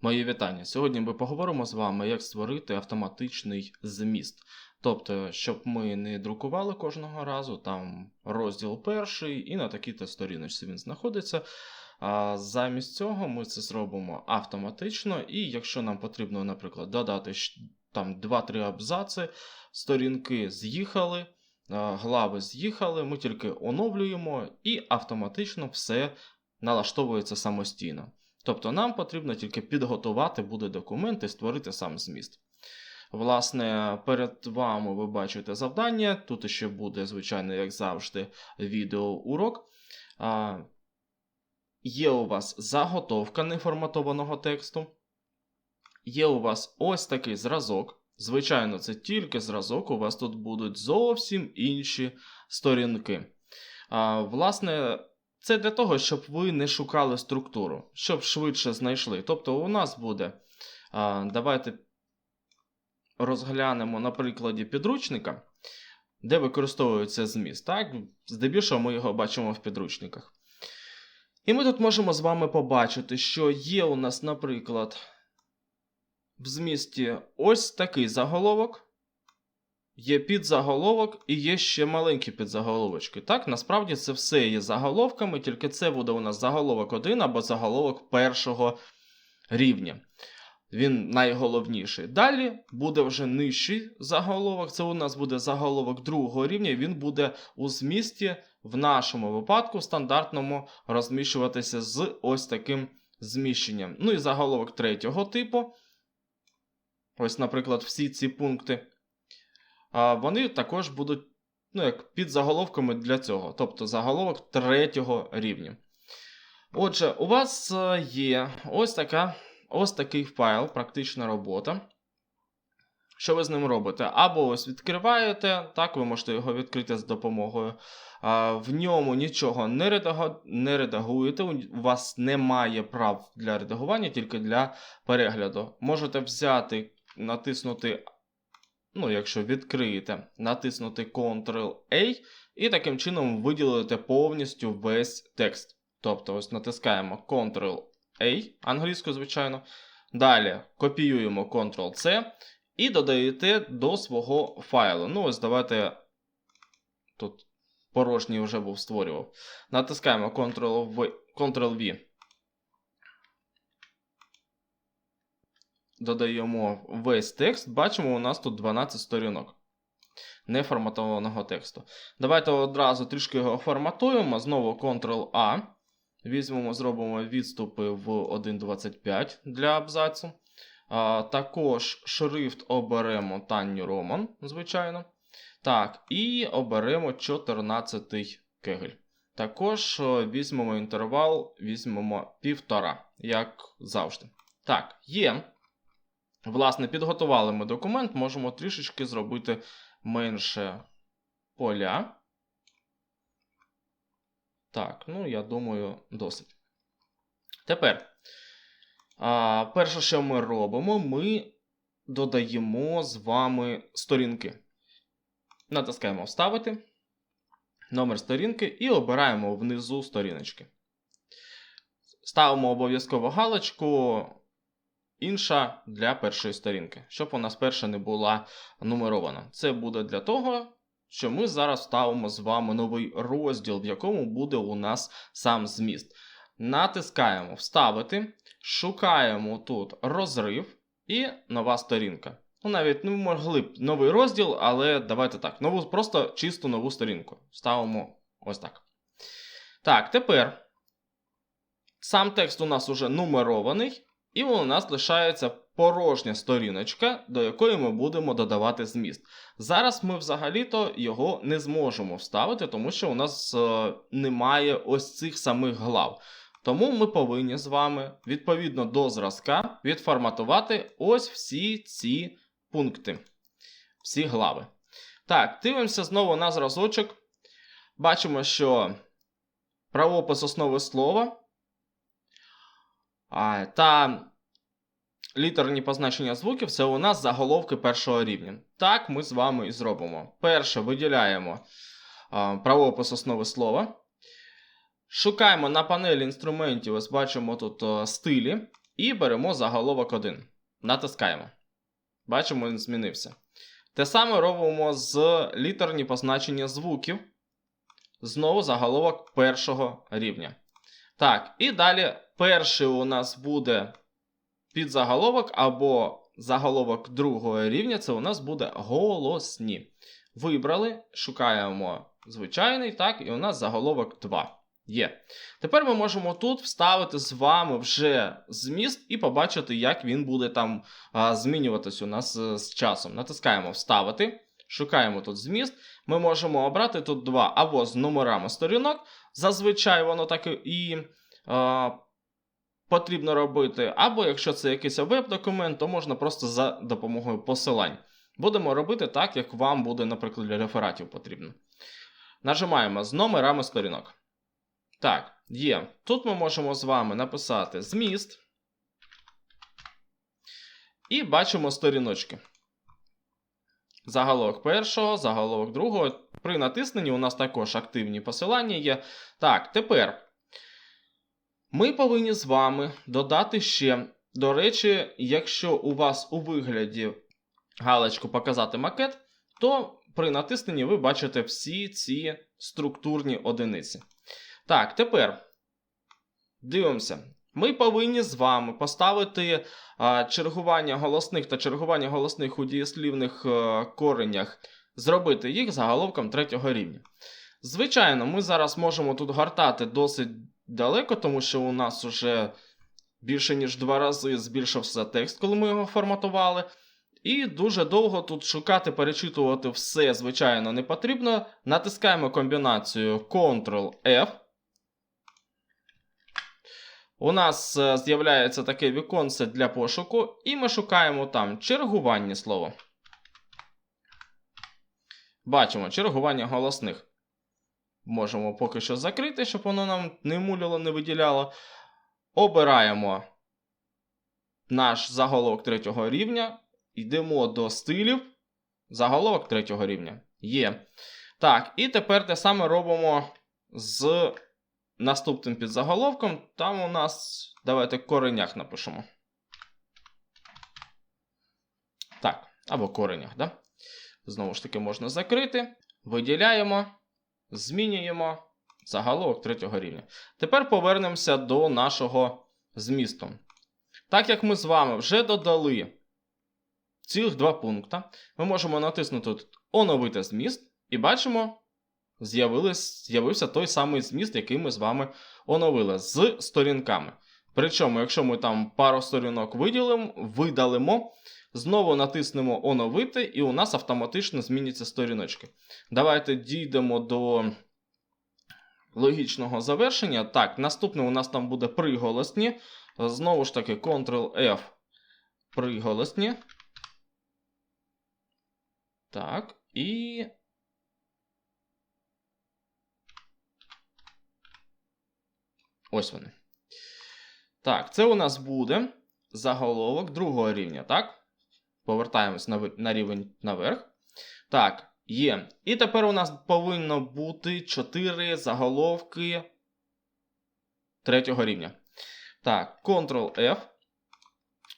Мої вітання. Сьогодні ми поговоримо з вами, як створити автоматичний зміст. Тобто, щоб ми не друкували кожного разу, там розділ перший, і на такій-то сторіночці він знаходиться. А замість цього ми це зробимо автоматично, і якщо нам потрібно, наприклад, додати там 2-3 абзаци, сторінки з'їхали, глави з'їхали, ми тільки оновлюємо і автоматично все налаштовується самостійно. Тобто нам потрібно тільки підготувати буде документ і створити сам зміст. Власне, перед вами ви бачите завдання. Тут ще буде, звичайно, як завжди, відеоурок. А, Є у вас заготовка неформатованого тексту. Є у вас ось такий зразок. Звичайно, це тільки зразок, у вас тут будуть зовсім інші сторінки. А, Власне, це для того, щоб ви не шукали структуру, щоб швидше знайшли. Тобто, у нас буде. Давайте розглянемо на прикладі підручника, де використовується зміст. Так? Здебільшого ми його бачимо в підручниках. І ми тут можемо з вами побачити, що є у нас, наприклад, в змісті ось такий заголовок. Є підзаголовок і є ще маленькі підзаголовочки. Так, насправді це все є заголовками, тільки це буде у нас заголовок 1 або заголовок першого рівня. Він найголовніший. Далі буде вже нижчий заголовок. Це у нас буде заголовок другого рівня. Він буде у змісті, в нашому випадку, стандартному розміщуватися з ось таким зміщенням. Ну і заголовок третього типу. Ось, наприклад, всі ці пункти. Вони також будуть ну, як підзаголовками для цього, тобто заголовок третього рівня. Отже, у вас е, є ось, така, ось такий файл, практична робота. Що ви з ним робите? Або ось відкриваєте, так, ви можете його відкрити з допомогою. А, в ньому нічого не, редаго, не редагуєте, у вас немає прав для редагування, тільки для перегляду. Можете взяти, натиснути ну, якщо відкриєте, натиснути Ctrl-A і таким чином виділити повністю весь текст. Тобто, ось натискаємо Ctrl-A, англійською, звичайно. Далі копіюємо Ctrl-C і додаєте до свого файлу. Ну, ось давайте тут порожній вже був створював. Натискаємо Ctrl-V. Додаємо весь текст, бачимо, у нас тут 12 сторінок неформатованого тексту. Давайте одразу трішки його форматуємо. Знову Ctrl-A. Візьмемо, зробимо відступи в 1.25 для абзацу. А, також шрифт оберемо Танню Роман, звичайно. Так, і оберемо 14 кегель. Також візьмемо інтервал, візьмемо півтора, як завжди. Так, є. Власне, підготували ми документ, можемо трішечки зробити менше поля. Так, ну, я думаю, досить. Тепер, а, перше, що ми робимо, ми додаємо з вами сторінки. Натискаємо Вставити, номер сторінки і обираємо внизу сторіночки. Ставимо обов'язково галочку інша для першої сторінки, щоб у нас перша не була нумерована. Це буде для того, що ми зараз ставимо з вами новий розділ, в якому буде у нас сам зміст. Натискаємо Вставити, шукаємо тут розрив і нова сторінка. Ну, навіть не могли б новий розділ, але давайте так. Нову, Просто чисту нову сторінку. Ставимо ось так. Так, тепер сам текст у нас уже нумерований. І у нас лишається порожня сторіночка, до якої ми будемо додавати зміст. Зараз ми взагалі-то його не зможемо вставити, тому що у нас е, немає ось цих самих глав. Тому ми повинні з вами, відповідно до зразка, відформатувати ось всі ці пункти, всі глави. Так, дивимося знову на зразочок. Бачимо, що правопис основи слова. Та літерні позначення звуків це у нас заголовки першого рівня. Так ми з вами і зробимо. Перше виділяємо правопис основи слова. Шукаємо на панелі інструментів, ось бачимо тут стилі. і беремо заголовок 1. Натискаємо. Бачимо, він змінився. Те саме робимо з літерні позначення звуків. Знову заголовок першого рівня. Так, і далі перший у нас буде підзаголовок або заголовок другого рівня. Це у нас буде голосні. Вибрали, шукаємо звичайний, так, і у нас заголовок 2. Є. Тепер ми можемо тут вставити з вами вже зміст і побачити, як він буде там а, змінюватись у нас е, з часом. Натискаємо Вставити, шукаємо тут зміст. Ми можемо обрати тут два або з номерами сторінок. Зазвичай воно так і а, потрібно робити. Або якщо це якийсь веб-документ, то можна просто за допомогою посилань. Будемо робити так, як вам буде, наприклад, для рефератів потрібно. Нажимаємо з номерами сторінок. Так, є. Тут ми можемо з вами написати зміст. І бачимо сторіночки. Заголовок першого, заголовок другого. При натисненні у нас також активні посилання є. Так, тепер ми повинні з вами додати ще. До речі, якщо у вас у вигляді галочку показати макет, то при натисненні ви бачите всі ці структурні одиниці. Так, тепер дивимося. Ми повинні з вами поставити чергування голосних та чергування голосних у дієслівних а, коренях, зробити їх заголовком третього рівня. Звичайно, ми зараз можемо тут гортати досить далеко, тому що у нас вже більше ніж два рази збільшився текст, коли ми його форматували. І дуже довго тут шукати, перечитувати все, звичайно, не потрібно. Натискаємо комбінацію Ctrl-F. У нас е, з'являється таке віконце для пошуку, і ми шукаємо там чергування слова. Бачимо чергування голосних. Можемо поки що закрити, щоб воно нам не муляло, не виділяло. Обираємо наш заголовок третього рівня. Йдемо до стилів. Заголовок третього рівня. Є. Так, і тепер те саме робимо з наступним підзаголовком. Там у нас. Давайте коренях напишемо. Так, або коренях, да? Знову ж таки, можна закрити. Виділяємо, змінюємо заголовок третього рівня. Тепер повернемося до нашого змісту. Так як ми з вами вже додали цілих два пункти, ми можемо натиснути тут оновити зміст, і бачимо, з'явився той самий зміст, який ми з вами оновили з сторінками. Причому, якщо ми там пару сторінок виділимо, видалимо, знову натиснемо оновити, і у нас автоматично зміняться сторіночки. Давайте дійдемо до логічного завершення. Так, наступне у нас там буде приголосні. Знову ж таки, Ctrl-F приголосні. Так, і. Ось вони. Так, це у нас буде заголовок другого рівня, так? Повертаємось на, на рівень наверх. Так, є. І тепер у нас повинно бути 4 заголовки третього рівня. Так, Ctrl-F.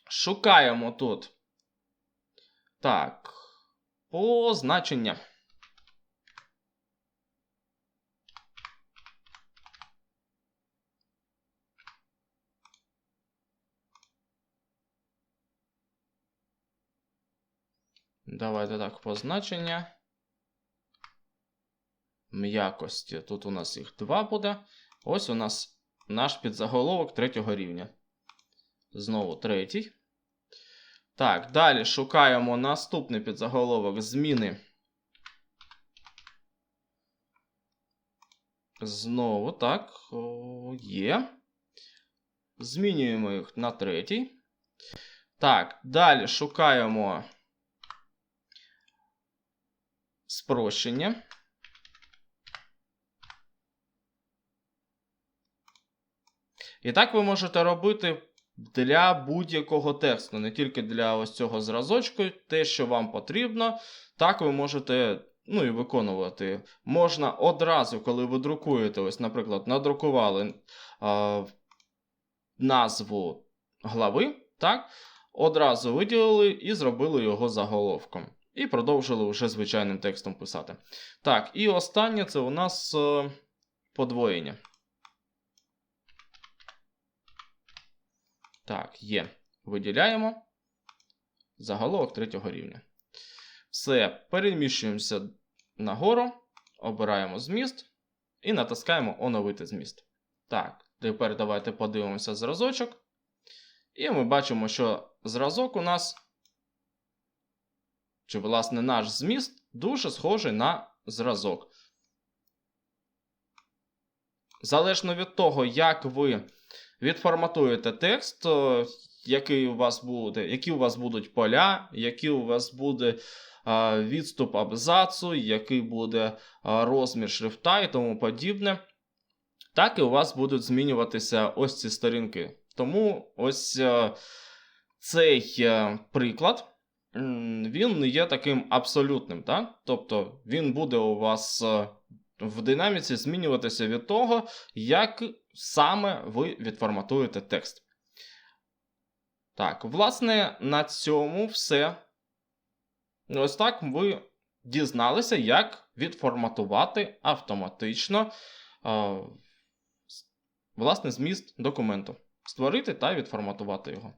Шукаємо тут. Так. Позначення. Давайте так, позначення. М'якості. Тут у нас їх два буде. Ось у нас наш підзаголовок третього рівня. Знову третій. Так, далі шукаємо наступний підзаголовок зміни. Знову так. О, є. Змінюємо їх на третій. Так, далі шукаємо спрощення. І так ви можете робити для будь-якого тексту, не тільки для ось цього зразочку, те, що вам потрібно, так ви можете ну, і виконувати. Можна одразу, коли ви друкуєте, ось, наприклад, надрукували а, назву глави, так, одразу виділили і зробили його заголовком. І продовжили вже звичайним текстом писати. Так, і останнє це у нас е, подвоєння. Так, є. Виділяємо заголовок третього рівня. Все, переміщуємося нагору, обираємо зміст і натискаємо оновити зміст. Так, тепер давайте подивимося зразочок. І ми бачимо, що зразок у нас, чи, власне, наш зміст дуже схожий на зразок. Залежно від того, як ви відформатуєте текст, е, який у вас буде, які у вас будуть поля, які у вас буде е, відступ абзацу, який буде е, розмір шрифта і тому подібне, так і у вас будуть змінюватися ось ці сторінки. Тому ось е, цей е, приклад він не є таким абсолютним. Так? Тобто він буде у вас е, в динаміці змінюватися від того, як саме ви відформатуєте текст. Так, власне, на цьому все. Ось так ви дізналися, як відформатувати автоматично е, власне зміст документу. Створити та відформатувати його.